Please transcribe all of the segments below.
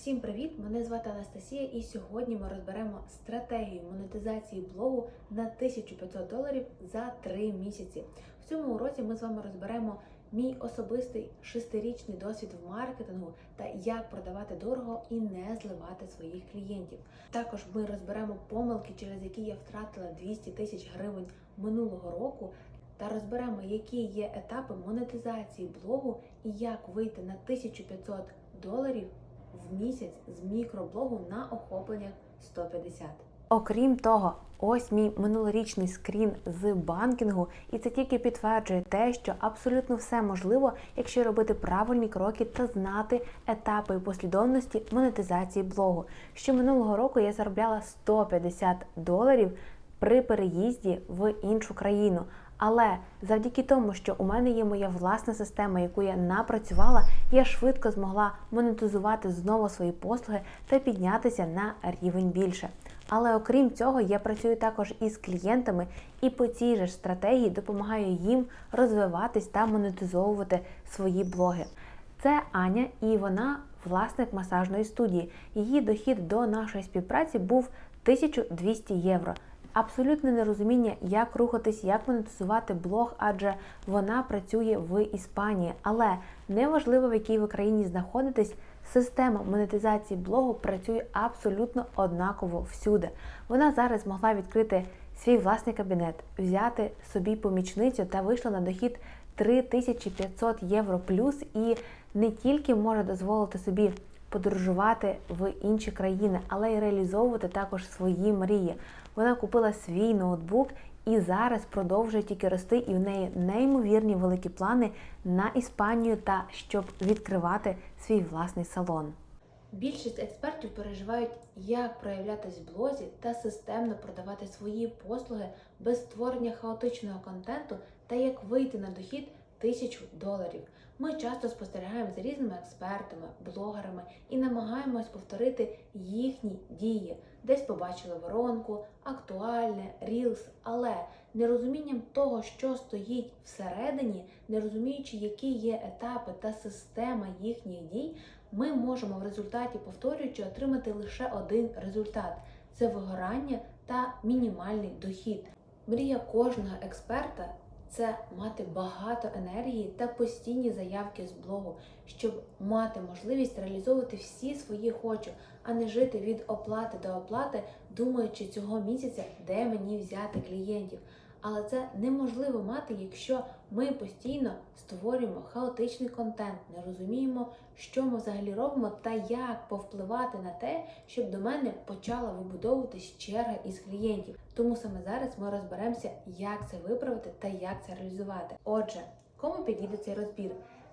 Всім привіт! Мене звати Анастасія, і сьогодні ми розберемо стратегію монетизації блогу на 1500 доларів за 3 місяці. В цьому уроці ми з вами розберемо мій особистий шестирічний досвід в маркетингу та як продавати дорого і не зливати своїх клієнтів. Також ми розберемо помилки, через які я втратила 200 тисяч гривень минулого року. Та розберемо, які є етапи монетизації блогу і як вийти на 1500 доларів в місяць з мікроблогу на охопленнях 150. Окрім того, ось мій минулорічний скрін з банкінгу, і це тільки підтверджує те, що абсолютно все можливо, якщо робити правильні кроки та знати етапи і послідовності монетизації блогу. Що минулого року я заробляла 150 доларів при переїзді в іншу країну. Але завдяки тому, що у мене є моя власна система, яку я напрацювала, я швидко змогла монетизувати знову свої послуги та піднятися на рівень більше. Але окрім цього, я працюю також із клієнтами і по цій же стратегії допомагаю їм розвиватись та монетизовувати свої блоги. Це Аня, і вона власник масажної студії. Її дохід до нашої співпраці був 1200 євро. Абсолютне нерозуміння, як рухатись, як монетизувати блог, адже вона працює в Іспанії. Але неважливо, в якій ви країні знаходитесь, система монетизації блогу працює абсолютно однаково всюди. Вона зараз змогла відкрити свій власний кабінет, взяти собі помічницю та вийшла на дохід 3500 євро плюс і не тільки може дозволити собі подорожувати в інші країни, але й реалізовувати також свої мрії. Вона купила свій ноутбук і зараз продовжує тільки рости, і в неї неймовірні великі плани на Іспанію та щоб відкривати свій власний салон. Більшість експертів переживають, як проявлятись в блозі та системно продавати свої послуги без створення хаотичного контенту та як вийти на дохід тисячу доларів. Ми часто спостерігаємо за різними експертами, блогерами і намагаємось повторити їхні дії. Десь побачили воронку, актуальне, рілс, але нерозумінням того, що стоїть всередині, не розуміючи, які є етапи та система їхніх дій, ми можемо в результаті повторюючи отримати лише один результат це вигорання та мінімальний дохід. Мрія кожного експерта це мати багато енергії та постійні заявки з блогу, щоб мати можливість реалізовувати всі свої хочу, а не жити від оплати до оплати, думаючи цього місяця, де мені взяти клієнтів. Але це неможливо мати, якщо ми постійно створюємо хаотичний контент, не розуміємо, що ми взагалі робимо та як повпливати на те, щоб до мене почала вибудовуватись черга із клієнтів. Тому саме зараз ми розберемося, як це виправити та як це реалізувати. Отже, кому підійде цей розбір?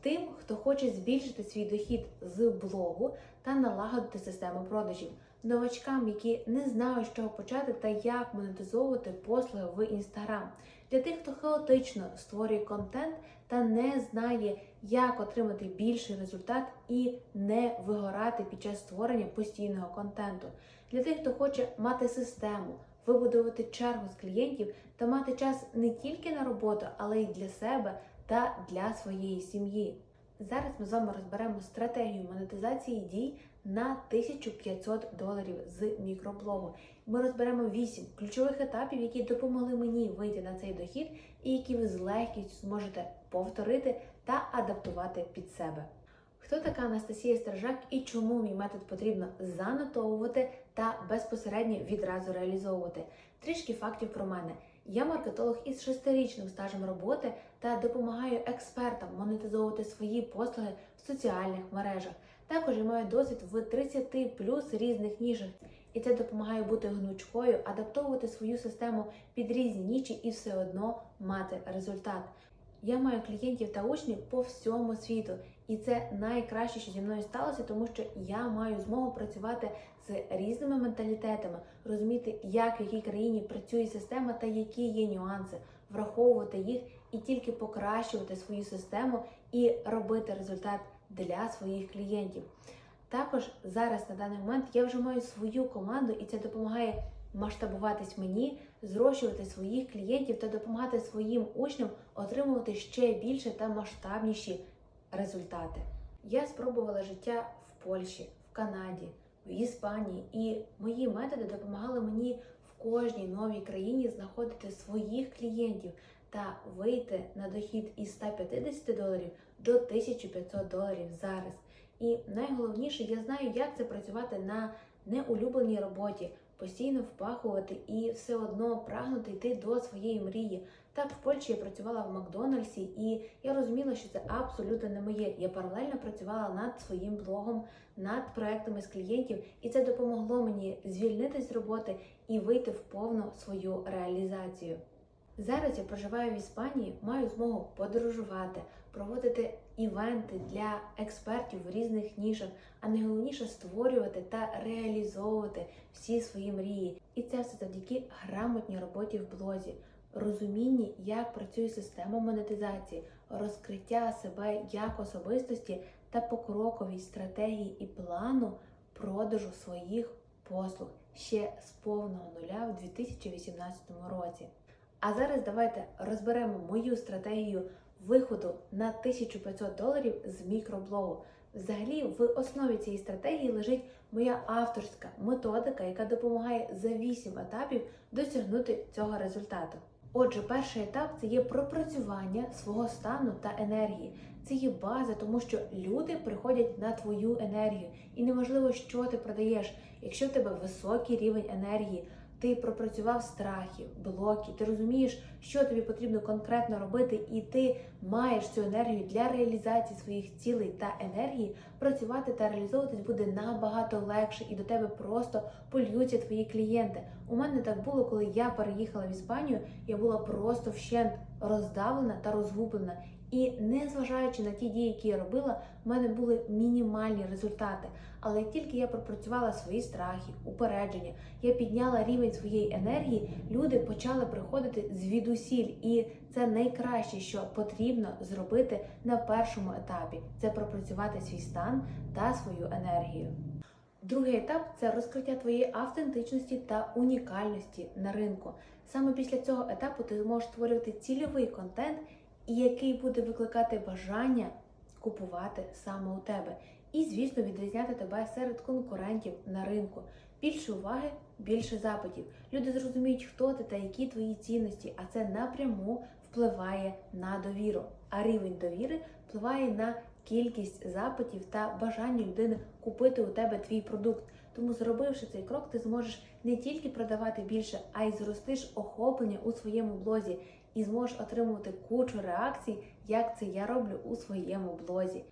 Тим, хто хоче збільшити свій дохід з блогу та налагодити систему продажів новачкам, які не знають, з чого почати та як монетизовувати послуги в Інстаграм. Для тих, хто хаотично створює контент та не знає, як отримати більший результат і не вигорати під час створення постійного контенту. Для тих, хто хоче мати систему, вибудувати чергу з клієнтів та мати час не тільки на роботу, але й для себе та для своєї сім'ї. Зараз ми з вами розберемо стратегію монетизації дій на 1500 доларів з мікроблогу. Ми розберемо 8 ключових етапів, які допомогли мені вийти на цей дохід, і які ви з легкістю зможете повторити та адаптувати під себе. Хто така Анастасія Стержак і чому мій метод потрібно занотовувати та безпосередньо відразу реалізовувати? Трішки фактів про мене. Я маркетолог із шестирічним стажем роботи та допомагаю експертам монетизовувати свої послуги в соціальних мережах. Також я маю досвід в 30 плюс різних ніжах, і це допомагає бути гнучкою, адаптовувати свою систему під різні ніші і все одно мати результат. Я маю клієнтів та учнів по всьому світу, і це найкраще, що зі мною сталося, тому що я маю змогу працювати з різними менталітетами, розуміти, як в якій країні працює система та які є нюанси, враховувати їх і тільки покращувати свою систему і робити результат для своїх клієнтів. Також зараз на даний момент я вже маю свою команду, і це допомагає масштабуватись мені, зрощувати своїх клієнтів та допомагати своїм учням отримувати ще більше та масштабніші результати. Я спробувала життя в Польщі, в Канаді, в Іспанії, і мої методи допомагали мені в кожній новій країні знаходити своїх клієнтів та вийти на дохід із 150 доларів до 1500 доларів зараз. І найголовніше, я знаю, як це працювати на неулюбленій роботі, постійно впахувати і все одно прагнути йти до своєї мрії. Так, в Польщі я працювала в Макдональдсі, і я розуміла, що це абсолютно не моє. Я паралельно працювала над своїм блогом, над проектами з клієнтів, і це допомогло мені звільнитись з роботи і вийти в повну свою реалізацію. Зараз я проживаю в Іспанії, маю змогу подорожувати, проводити івенти для експертів в різних нішах, а найголовніше створювати та реалізовувати всі свої мрії. І це все завдяки грамотній роботі в блозі, розумінні, як працює система монетизації, розкриття себе як особистості та покроковій стратегії і плану продажу своїх послуг ще з повного нуля в 2018 році. А зараз давайте розберемо мою стратегію виходу на 1500 доларів з мікроблогу. Взагалі, в основі цієї стратегії лежить моя авторська методика, яка допомагає за 8 етапів досягнути цього результату. Отже, перший етап це є пропрацювання свого стану та енергії. Це є база, тому що люди приходять на твою енергію, і неважливо, що ти продаєш. Якщо в тебе високий рівень енергії, ти пропрацював страхи, блоки, ти розумієш, що тобі потрібно конкретно робити, і ти маєш цю енергію для реалізації своїх цілей та енергії, працювати та реалізовуватись буде набагато легше, і до тебе просто польються твої клієнти. У мене так було, коли я переїхала в Іспанію, я була просто вщент роздавлена та розгублена. І незважаючи на ті дії, які я робила, в мене були мінімальні результати. Але як тільки я пропрацювала свої страхи, упередження, я підняла рівень своєї енергії, люди почали приходити звідусіль. І це найкраще, що потрібно зробити на першому етапі це пропрацювати свій стан та свою енергію. Другий етап це розкриття твоєї автентичності та унікальності на ринку. Саме після цього етапу ти зможеш створювати цільовий контент, і який буде викликати бажання купувати саме у тебе. І, звісно, відрізняти тебе серед конкурентів на ринку. Більше уваги, більше запитів. Люди зрозуміють, хто ти та які твої цінності, а це напряму впливає на довіру. А рівень довіри впливає на кількість запитів та бажання людини купити у тебе твій продукт. Тому, зробивши цей крок, ти зможеш не тільки продавати більше, а й зростиш охоплення у своєму блозі і зможеш отримувати кучу реакцій, як це я роблю у своєму блозі.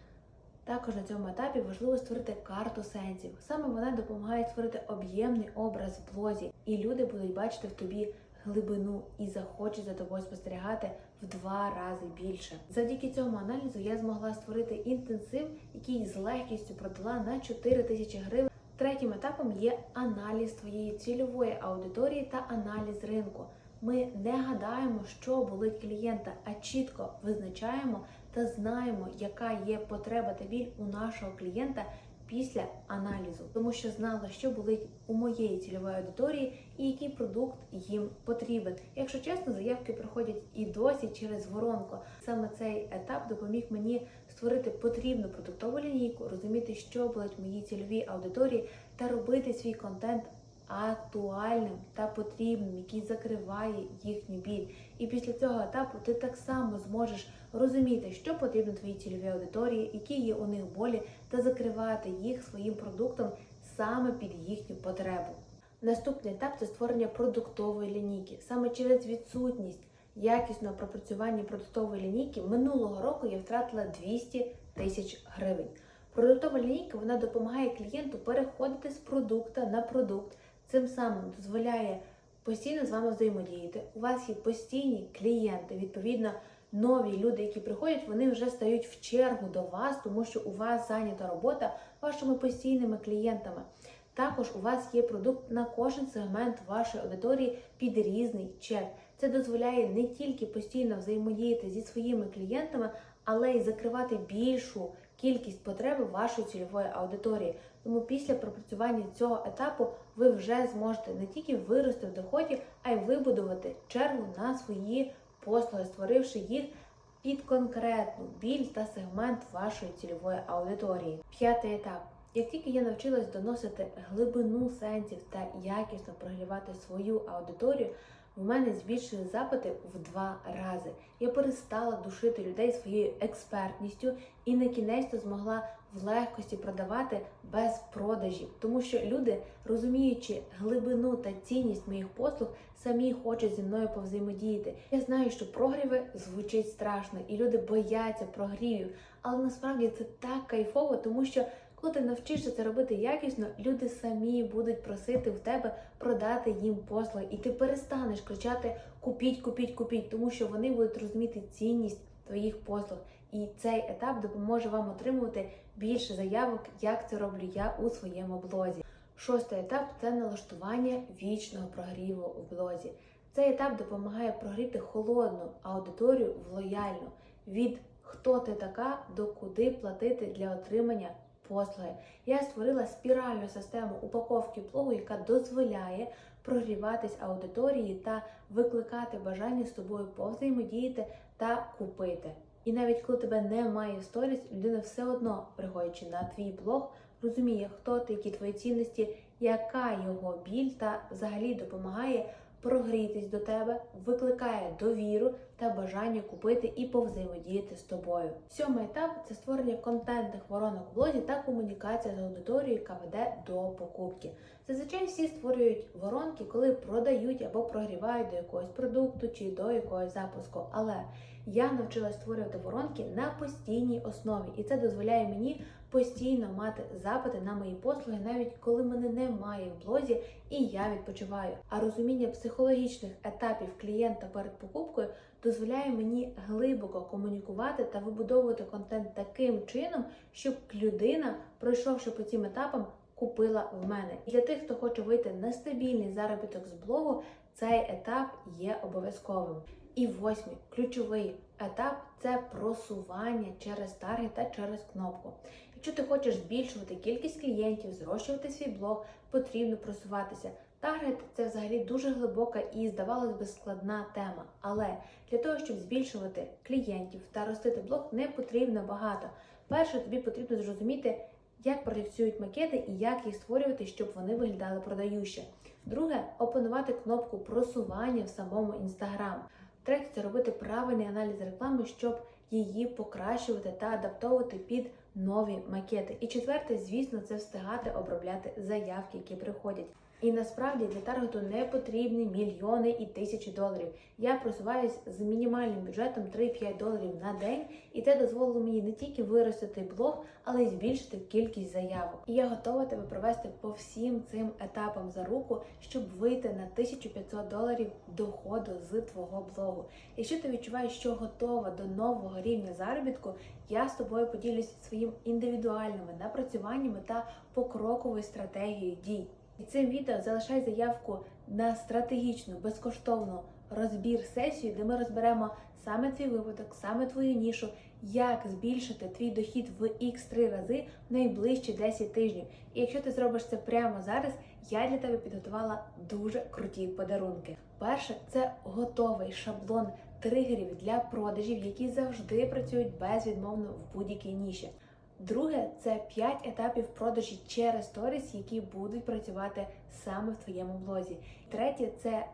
Також на цьому етапі важливо створити карту сенсів. Саме вона допомагає створити об'ємний образ в блозі, і люди будуть бачити в тобі глибину і захочуть за тобою спостерігати в два рази більше. Завдяки цьому аналізу я змогла створити інтенсив, який з легкістю продала на 4 тисячі гривень. Третім етапом є аналіз твоєї цільової аудиторії та аналіз ринку. Ми не гадаємо, що болить клієнта, а чітко визначаємо та знаємо, яка є потреба та біль у нашого клієнта після аналізу, тому що знала, що болить у моєї цільової аудиторії і який продукт їм потрібен. Якщо чесно, заявки приходять і досі через воронку. Саме цей етап допоміг мені створити потрібну продуктову лінійку, розуміти, що болить моїй цільовій аудиторії, та робити свій контент актуальним та потрібним, який закриває їхню біль. І після цього етапу ти так само зможеш розуміти, що потрібно твоїй цільовій аудиторії, які є у них болі, та закривати їх своїм продуктом саме під їхню потребу. Наступний етап це створення продуктової лінійки. Саме через відсутність якісного пропрацювання продуктової лінійки минулого року я втратила 200 тисяч гривень. Продуктова лінійка вона допомагає клієнту переходити з продукта на продукт. Цим самим дозволяє постійно з вами взаємодіяти. У вас є постійні клієнти, відповідно, нові люди, які приходять, вони вже стають в чергу до вас, тому що у вас зайнята робота вашими постійними клієнтами. Також у вас є продукт на кожен сегмент вашої аудиторії під різний чек. Це дозволяє не тільки постійно взаємодіяти зі своїми клієнтами, але й закривати більшу кількість потреби вашої цільової аудиторії. Тому після пропрацювання цього етапу ви вже зможете не тільки вирости в доході, а й вибудувати чергу на свої послуги, створивши їх під конкретну біль та сегмент вашої цільової аудиторії. П'ятий етап. Як тільки я навчилась доносити глибину сенсів та якісно прогрівати свою аудиторію, в мене збільшили запити в два рази. Я перестала душити людей своєю експертністю і на кінець змогла в легкості продавати без продажів, тому що люди, розуміючи глибину та цінність моїх послуг, самі хочуть зі мною повзаємодіяти. Я знаю, що прогріви звучить страшно, і люди бояться прогрівів, але насправді це так кайфово, тому що коли ти навчишся це робити якісно, люди самі будуть просити в тебе продати їм послуги, і ти перестанеш кричати Купіть, купіть, купіть, тому що вони будуть розуміти цінність твоїх послуг. І цей етап допоможе вам отримувати більше заявок, як це роблю я у своєму блозі. Шостий етап це налаштування вічного прогріву в блозі. Цей етап допомагає прогріти холодну аудиторію в лояльну від хто ти така до куди платити для отримання послуги. Я створила спіральну систему упаковки блогу, яка дозволяє прогріватись аудиторії та викликати бажання з тобою повзаємодіяти та купити. І навіть коли тебе немає сторіс, людина все одно, приходячи на твій блог, розуміє, хто ти, які твої цінності, яка його біль та взагалі допомагає прогрітись до тебе, викликає довіру та бажання купити і повзаємодіяти з тобою. Сьомий етап це створення контентних воронок в блозі та комунікація з аудиторією, яка веде до покупки. Зазвичай всі створюють воронки, коли продають або прогрівають до якогось продукту чи до якогось запуску. Але я навчилась створювати воронки на постійній основі, і це дозволяє мені постійно мати запити на мої послуги, навіть коли мене немає в блозі і я відпочиваю. А розуміння психологічних етапів клієнта перед покупкою дозволяє мені глибоко комунікувати та вибудовувати контент таким чином, щоб людина, пройшовши по цим етапам, купила в мене. І для тих, хто хоче вийти на стабільний заробіток з блогу, цей етап є обов'язковим. І восьмий ключовий етап це просування через таргет та через кнопку. Якщо ти хочеш збільшувати кількість клієнтів, зрощувати свій блог, потрібно просуватися. Таргет це взагалі дуже глибока і, здавалось би, складна тема. Але для того, щоб збільшувати клієнтів та ростити блог, не потрібно багато. Перше, тобі потрібно зрозуміти, як працюють макети і як їх створювати, щоб вони виглядали продающе. Друге, опанувати кнопку просування в самому інстаграм. Третє це робити правильний аналіз реклами, щоб її покращувати та адаптовувати під нові макети. І четверте, звісно, це встигати обробляти заявки, які приходять. І насправді для таргету не потрібні мільйони і тисячі доларів. Я просуваюсь з мінімальним бюджетом 3-5 доларів на день, і це дозволило мені не тільки виростити блог, але й збільшити кількість заявок. І я готова тебе провести по всім цим етапам за руку, щоб вийти на 1500 доларів доходу з твого блогу. Якщо ти відчуваєш, що готова до нового рівня заробітку, я з тобою поділюся своїм індивідуальними напрацюваннями та покроковою стратегією дій. І цим відео залишай заявку на стратегічну, безкоштовну розбір сесію, де ми розберемо саме твій випадок, саме твою нішу, як збільшити твій дохід в X3 рази в найближчі 10 тижнів. І якщо ти зробиш це прямо зараз, я для тебе підготувала дуже круті подарунки. Перше, це готовий шаблон тригерів для продажів, які завжди працюють безвідмовно в будь-якій ніші. Друге це 5 етапів продажі через сторіс, які будуть працювати саме в твоєму блозі. Третє це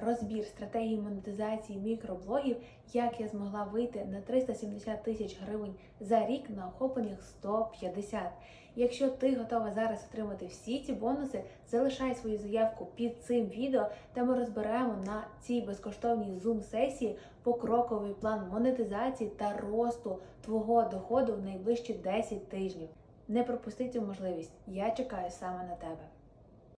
розбір стратегії монетизації мікроблогів, як я змогла вийти на 370 тисяч гривень за рік на охопленнях 150. Якщо ти готова зараз отримати всі ці бонуси, залишай свою заявку під цим відео, де ми розберемо на цій безкоштовній зум-сесії покроковий план монетизації та росту твого доходу в найближчі 10 тижнів. Не пропусти цю можливість. Я чекаю саме на тебе.